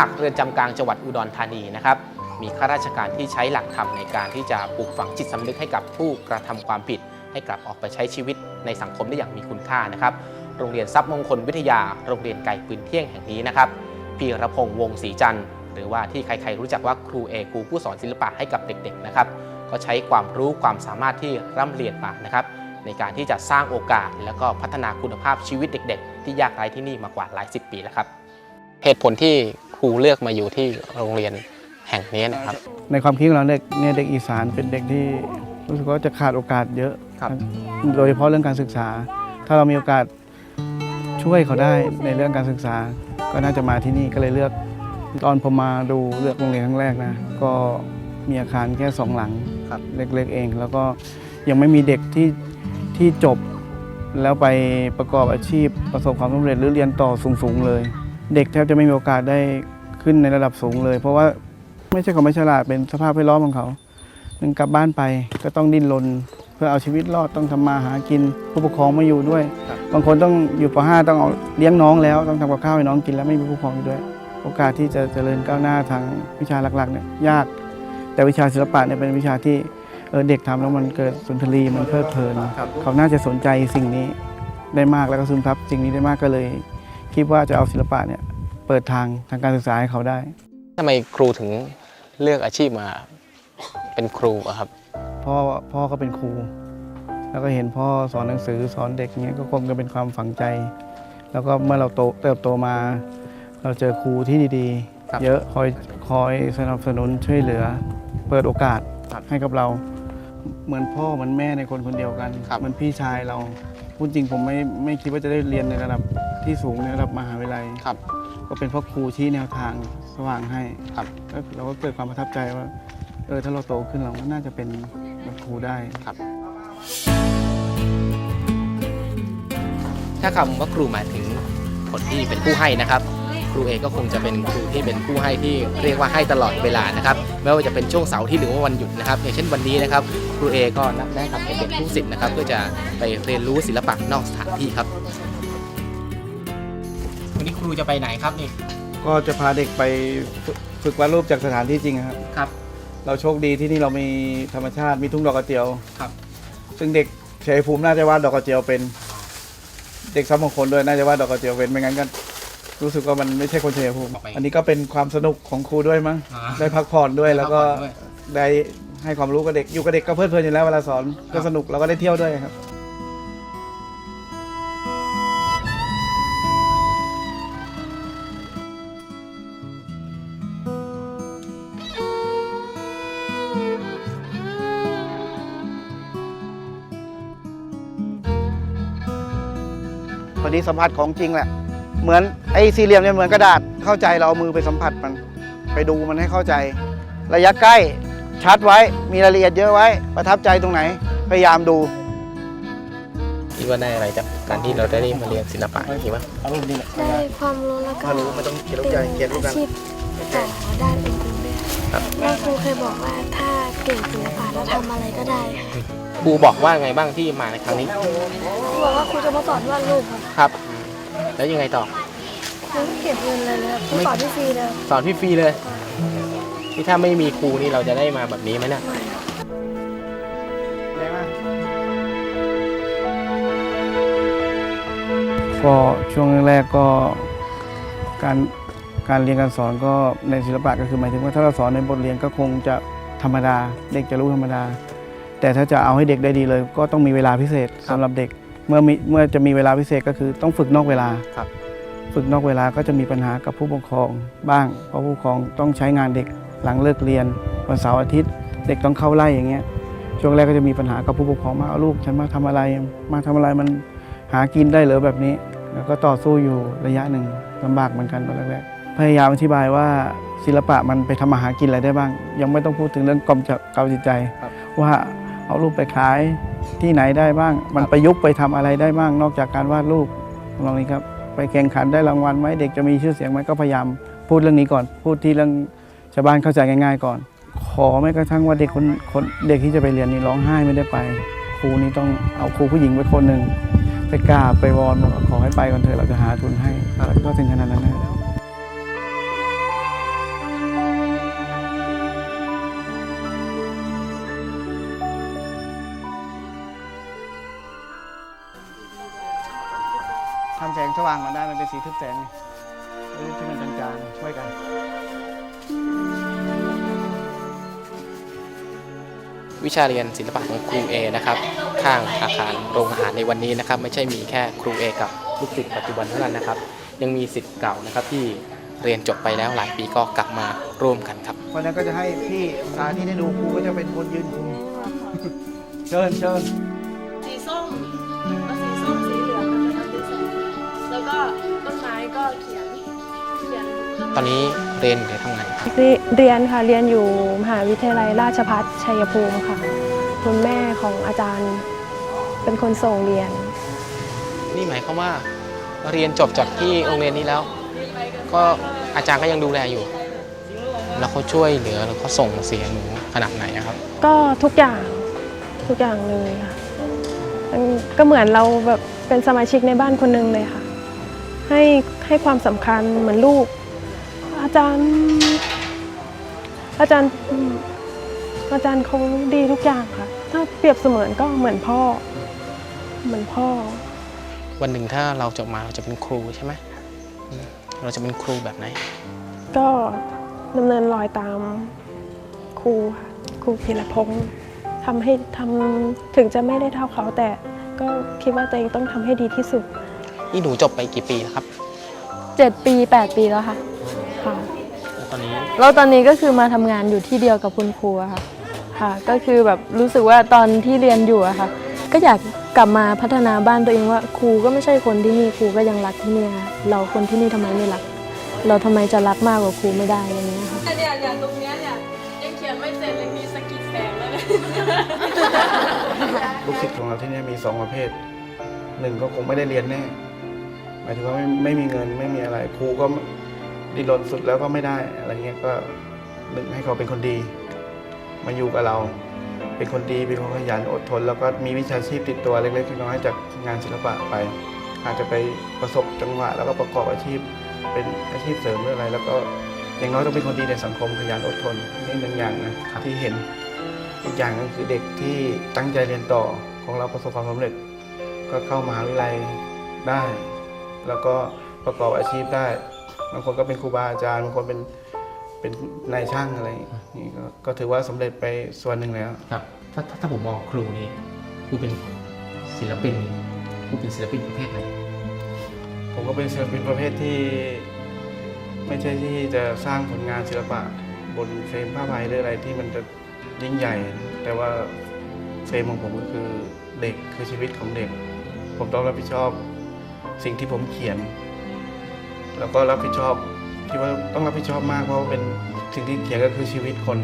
ากเรือนจำกลางจังหวัดอุดรธานีนะครับมีข้าราชการที่ใช้หลักธรรมในการที่จะปลูกฝังจิตสำนึกให้กับผู้กระทำความผิด ให้กลับออกไปใช้ชีวิตในสังคมได้อย่างมีคุณค่านะครับ โรงเรียนทรัพย์มงคลวิทยา โรงเรียนไก่ปืนเที่ยงแห่งนี้นะครับพีรพงษ์วงศรีจันทร์หรือว่าที่ใครๆรู้จักว่าครูเอครูผู้สอนศิลปะให้กับเด็กๆนะครับ ก็ใช้ความรู้ความสามารถที่ร่ำเรียนมานะครับ ในการที่จะสร้างโอกาส แล้วก็พัฒนาคุณภาพชีวิตเด็ก ๆ ที่ยากไร้ที่นี่มากว่าหลายสิบปีแล้วครับ เหตุผลที่ครูเลือกมาอยู่ที่โรงเรียนแห่งนี้นะครับ ในความคิดของเราเด็กเนี่ยเด็กอีสานเป็นเด็กที่รู้สึกว่าจะขาดโอกาสเยอะครับโดยเฉพาะเรื่องการศึกษา ถ้าเรามีโอกาสช่วยเขาได้ในเรื่องการศึกษา ก็น่าจะมาที่นี่ก็เลยเลือก ตอนผมมาดูเลือกโรงเรียนครั้งแรกนะก็มีอาคารแค่สองหลังครับเล็กๆเอง แล้วก็ยังไม่มีเด็กที่ที่จบแล้วไปประกอบอาชีพประสบความสำเร็จหรือเรียนต่อสูงๆเลย เด็กแทบจะไม่มีโอกาสได้ขึ้นในระดับสูงเลย เพราะว่าไม่ใช่เขาไม่ฉลาดเป็นสภาพแวดล้อมของเขาหนึ่งกลับบ้านไปก็ต้องดิ้นรนเพื่อเอาชีวิตรอดต้องทำมาหากิน ผู้ปกครองไม่อยู่ด้วยครับบางคนต้องอยู่ป .5 ต้องเอาเลี้ยงน้องแล้วต้องทำกับข้าวให้น้องกินแล้วไม่มีผู้ปกครองอยู่ด้วย โอกาสที่จะเจริญก้าวหน้าทางวิชาหลักๆเนี่ยยาก แต่วิชาศิลปะเนี่ยเป็นวิชาที่เออเด็กทำแล้วมันเกิดสุนทรีย์มันเพลิดเพลินครับเขาน่าจะสนใจสิ่งนี้ได้มากแล้วก็ซึมซับสิ่งนี้ได้มากก็เลย คิดว่าจะเอาศิลปะเนี่ยเปิดทางทางการศึกษาให้เขาได้ทำไมครูถึงเลือกอาชีพมาเป็นครูอะครับพ่อพ่อก็เป็นครู แล้วก็เห็นพ่อสอนหนังสือสอนเด็กเนี้ยก็คงจะเป็นความฝังใจ แล้วก็เมื่อเราโตเติบโตมา เราเจอครูที่ดีครับๆเยอะคอยคอยสนับสนุนช่วยเหลือ เปิดโอกาสครับให้กับเรา เหมือนพ่อเหมือนแม่ในคนคนเดียวกันครับเหมือนพี่ชายเราพูดจริงผมไม่ไม่คิดว่าจะได้เรียนในระดับ ที่สูงในระดับมหาวิทยาลัยครับ ก็เป็นเพ่อครูชี้แนวทางสว่างให้ครับ แล้วเราก็เกิดความประทับใจว่า เออถ้าเราโตขึ้นเราก็น่าจะเป็นแบบครูได้ถ้าคำว่าครูหมายถึงคนที่เป็นผู้ให้นะครับ ครูเองก็คงจะเป็นครูที่เป็นผู้ให้ที่เรียกว่าให้ตลอดเวลานะครับไม่ว่าจะเป็นช่วงเสาร์อาที่หรือว่าวันหยุดนะครับอย่างเช่นวันนี้นะครับ ครูเอก็นัดแนะกับเด็กๆทุกสิทธิ์นะครับเพื่อจะไปเรียนรู้ศิลปะนอกสถานที่ครับ วันนี้ครูจะไปไหนครับนี่ก็จะพาเด็กไปฝึกฝึกวาดรูปจากสถานที่จริงครับ ครับเราโชคดีที่นี่เรามีธรรมชาติมีทุ่งดอกกระเจียว ครับซึ่งเด็กชัยภูมิน่าจะวาดดอกกระเจียวเป็น เด็กซ้ำมงคลด้วยน่าจะวาดดอกกระเจียวเป็นไม่งั้นก็รู้สึกว่ามันไม่ใช่คนชัยภูมิออกไปอันนี้ก็เป็นความสนุกของครูด้วยมั้งได้พักผ่อนด้วยได้แล้วพักก็ผ่อนด้วยได้ให้ความรู้กับเด็กอยู่กับเด็กก็เพลิดเพลินอยู่แล้วเวลาสอนก็สนุกเราก็ได้เที่ยวด้วยครับ พอดีสัมผัสของจริงแหละ เหมือนไอ้สี่เหลี่ยมเนี่ยเหมือนกระดาษเข้าใจเราเอามือไปสัมผัสมัน ไปดูมันให้เข้าใจ ระยะใกล้ชัดไว้มีรายละเอียดเยอะไว้ ประทับใจตรงไหนพยายามดูคิดว่าได้อะไรจากการที่เราได้มาเรียนศิลปะคิดว่าเอารูปนี้แหละได้ความรู้แล้วก็ถ้ารู้ไม่ต้องเขียนรูปเป็นใหญ่เขียนรูปกันอาชีพต่อด้านอื่นๆด้วยครับแม่ครูเคยบอกว่าถ้าเก่งศิลปะแล้วทำอะไรก็ได้ค รูบอกว่าไงบ้างที่มาในครั้งนี้ ครูบอกว่าครูจะมาสอนวาดรูปครับครับ แล้วยังไงต่อ ครูไม่เก็บเงินเลยเลยครับครูสอนที่ฟรีเลยสอนพี่ฟรีเลยที่ถ้าไม่มีครูนี่เราจะได้มาแบบนี้ไหมเนี่ยไม่ครับก็ช่วงแรกๆก็การการเรียนการสอนก็ในศิลปะก็คือหมายถึงว่าถ้าเราสอนในบทเรียนก็คงจะธรรมดา เด็กจะรู้ธรรมดา แต่ถ้าจะเอาให้เด็กได้ดีเลย ก็ต้องมีเวลาพิเศษสำหรับเด็ก เมื่อมีเมื่อจะมีเวลาพิเศษก็คือต้องฝึกนอกเวลาครับฝึกนอกเวลาก็จะมีปัญหากับผู้ปกครองบ้าง เพราะผู้ปกครองต้องใช้งานเด็กหลังเลิกเรียนวันเสาร์อาทิตย์ เด็กต้องเข้าไล่อย่างเงี้ยช่วงแรกก็จะมีปัญหากับผู้ปกครองมาเอาลูกฉันมาทำอะไรมาทำอะไรมันหากินได้เหรือแบบนี้ แล้วก็ต่อสู้อยู่ระยะหนึ่งลำบากเหมือนกันตอนแรกๆพยายามอธิบายว่าศิลปะมันไปทำมาหากินอะไรได้บ้าง ยังไม่ต้องพูดถึงเรื่องกลมจากเกาจิตใจครับว่า เอารูปไปขายที่ไหนได้บ้าง มันประยุกต์ไปทำอะไรได้บ้าง นอกจากการวาดรูปลองนี้ครับ ไปแข่งขันได้รางวัลไหมเด็กจะมีชื่อเสียงไหมก็พยายามพูดเรื่องนี้ก่อน พูดที่เรื่องชาวบ้านเข้าใจง่าย ๆ ก่อน ขอแม้กระทั่งว่าเด็กคนคนเด็กที่จะไปเรียนนี่ร้องไห้ไม่ได้ไป ครูนี่ต้องเอาครูผู้หญิงไปคนหนึ่งไปกราบไปวอนบอกว่าขอให้ไปก่อนเถอะเราจะหาทุนให้ก็ถึงขนาดนั้นนะ ทำแสงสว่างมาได้มันเป็นสีทึบแสงไงรูปที่มันจางๆช่วยกัน วิชาเรียนศิลปะของครูเอนะครับข้างอาคารโรงอาหารในวันนี้นะครับ ไม่ใช่มีแค่ครูเอกับลูกศิษย์ปัจจุบันเท่านั้นนะครับ ยังมีศิษย์เก่านะครับที่เรียนจบไปแล้วหลายปีก็กลับมาร่วมกันครับวันนั้นก็จะให้พี่สาธิตให้ดูครูก็จะเป็นคนยืนคุมเชิญเชิญ ตอนนี้เรียนอยู่ในทางไหนเรียนค่ะเรียนอยู่มหาวิทยาลัยราชภัฏชัยภูมิค่ะ คุณแม่ของอาจารย์เป็นคนส่งเรียน นี่หมายความว่าเรียนจบจากที่โรงเรียนนี้แล้ว ก็อาจารย์ก็ยังดูแลอยู่ แล้วเขาช่วยเหลือแล้วเขาส่งเสียหนูขนาดไหนอะครับ ก็ทุกอย่างทุกอย่างเลยค่ะมันก็เหมือนเราแบบเป็นสมาชิกในบ้านคนหนึ่งเลยค่ะ ให้ให้ความสำคัญเหมือนลูก อาจารย์ อาจารย์อืมอาจารย์เขาดีทุกอย่างค่ะ ถ้าเปรียบเสมือนก็เหมือนพ่อ เหมือนพ่อ วันหนึ่งถ้าเราจบมาเราจะเป็นครูใช่ไหมอืมเราจะเป็นครูแบบไหน ก็ดำเนินรอยตามครูค่ะครูพีรพงศ์ทำให้ทำถึงจะไม่ได้เท่าเขาแต่ก็คิดว่าตัวเองต้องทำให้ดีที่สุด นี่หนูจบไปกี่ปีแล้วครับ7ปี8ปีแล้วค่ะค่ะแล้วตอนนี้ แล้วตอนนี้ก็คือมาทำงานอยู่ที่เดียวกับคุณครูอะค่ะค่ะ ก็คือแบบรู้สึกว่าตอนที่เรียนอยู่อะค่ะ ก็อยากกลับมาพัฒนาบ้านตัวเองว่าครูก็ไม่ใช่คนที่นี่ครูก็ยังรักที่นี่ค่ะเราคนที่นี่ทำไมไม่รัก เราทำไมจะรักมากกว่าครูไม่ได้อะไรอย่างเงี้ยค่ะเนี่ยอย่างตรงเนี้ยเนี่ยยังเขียนไม่เสร็จเลยมีสกิดแสงแล้วเนี่ยลูกศิษย์ของเราที่นี่มีสองประเภทหนึ่งก็คงไม่ได้เรียนแน่หมายถึงว่าไม่ไม่มีเงินไม่มีอะไรครูก็ ดิ้นรนสุดแล้วก็ไม่ได้อะไรเงี้ยก็นึ่งให้เขาเป็นคนดี มาอยู่กับเรา เป็นคนดีเป็นคนขยันอดทน แล้วก็มีวิชาชีพติดตัวเล็กๆน้อยๆจากงานศิลปะไป อาจจะไปประสบจังหวะ แล้วก็ประกอบอาชีพเป็นอาชีพเสริมหรืออะไร แล้วก็อย่างน้อยต้องเป็นคนดีในสังคมขยันอดทนนี่หนึ่งอย่างนะที่เห็นอีกอย่างก็คือเด็กที่ตั้งใจเรียนต่อของเราประสบความสำเร็จ ก็เข้ามหาวิทยาลัยได้ แล้วก็ประกอบอาชีพได้ บางคนก็เป็นครูบาอาจารย์บางคนเป็นเป็นนายช่างอะไรอย่างนี่ก็ก็ถือว่าสำเร็จไปส่วนหนึ่งแล้วครับถ้าถ้าถ้าผมมองครูนี่ครูเป็นศิลปินครูเป็นศิลปินประเภทไหนผมก็เป็นศิลปินประเภทที่ ไม่ใช่ที่จะสร้างผลงานศิลปะบนเฟรมผ้าใบหรืออะไรที่มันจะยิ่งใหญ่ แต่ว่าเฟรมของผมก็คือเด็กคือชีวิตของเด็ก ผมต้องรับผิดชอบสิ่งที่ผมเขียน แล้วก็รับผิดชอบคิดว่าต้องรับผิดชอบมากเพราะว่าเป็นสิ่งที่เขียนก็คือชีวิตคน